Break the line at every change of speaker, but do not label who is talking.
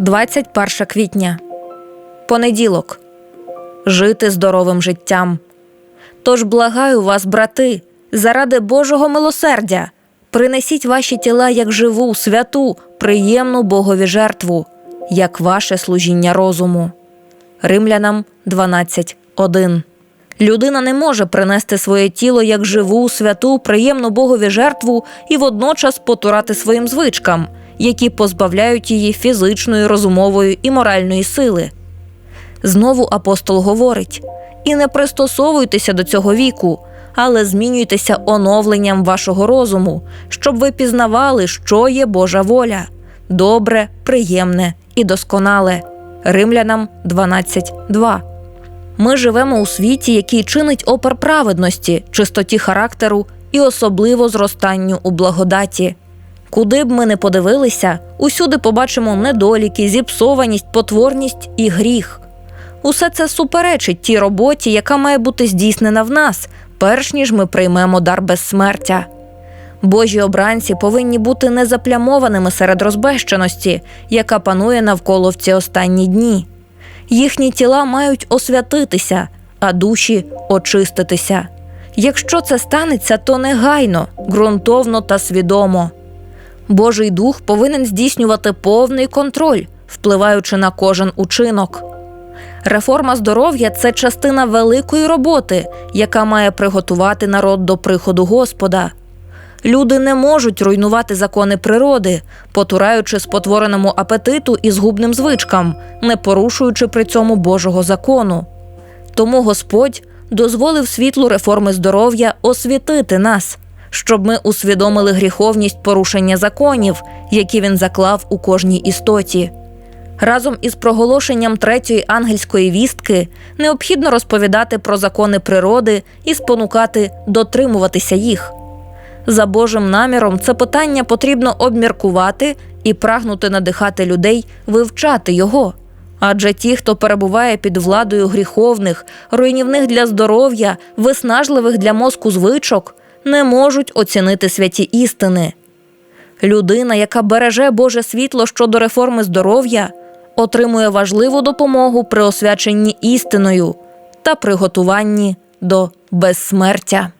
21 квітня. Понеділок. Жити здоровим життям. Тож благаю вас, брати, заради Божого милосердя, принесіть ваші тіла як живу, святу, приємну Богові жертву, як ваше служіння розуму. Римлянам 12.1 Людина не може принести своє тіло як живу, святу, приємну Богові жертву і водночас потурати своїм звичкам, які позбавляють її фізичної, розумової і моральної сили. Знову апостол говорить: і не пристосовуйтеся до цього віку, але змінюйтеся оновленням вашого розуму, щоб ви пізнавали, що є Божа воля добре, приємне і досконале. Римлянам 12.2 Ми живемо у світі, який чинить опер праведності, чистоті характеру і особливо зростанню у благодаті. Куди б ми не подивилися, усюди побачимо недоліки, зіпсованість, потворність і гріх. Усе це суперечить тій роботі, яка має бути здійснена в нас, перш ніж ми приймемо дар безсмертя. Божі обранці повинні бути незаплямованими серед розбещеності, яка панує навколо в ці останні дні. Їхні тіла мають освятитися, а душі очиститися. Якщо це станеться, то негайно, ґрунтовно та свідомо. Божий дух повинен здійснювати повний контроль, впливаючи на кожен учинок. Реформа здоров'я це частина великої роботи, яка має приготувати народ до приходу Господа. Люди не можуть руйнувати закони природи, потураючи спотвореному апетиту і згубним звичкам, не порушуючи при цьому Божого закону. Тому Господь дозволив світлу реформи здоров'я освітити нас, щоб ми усвідомили гріховність порушення законів, які він заклав у кожній істоті. Разом із проголошенням третьої ангельської вістки необхідно розповідати про закони природи і спонукати дотримуватися їх. За Божим наміром це питання потрібно обміркувати і прагнути надихати людей вивчати його. Адже ті, хто перебуває під владою гріховних, руйнівних для здоров'я, виснажливих для мозку звичок, не можуть оцінити святі істини. Людина, яка береже Боже світло щодо реформи здоров'я, отримує важливу допомогу при освяченні істиною та приготуванні до безсмертя.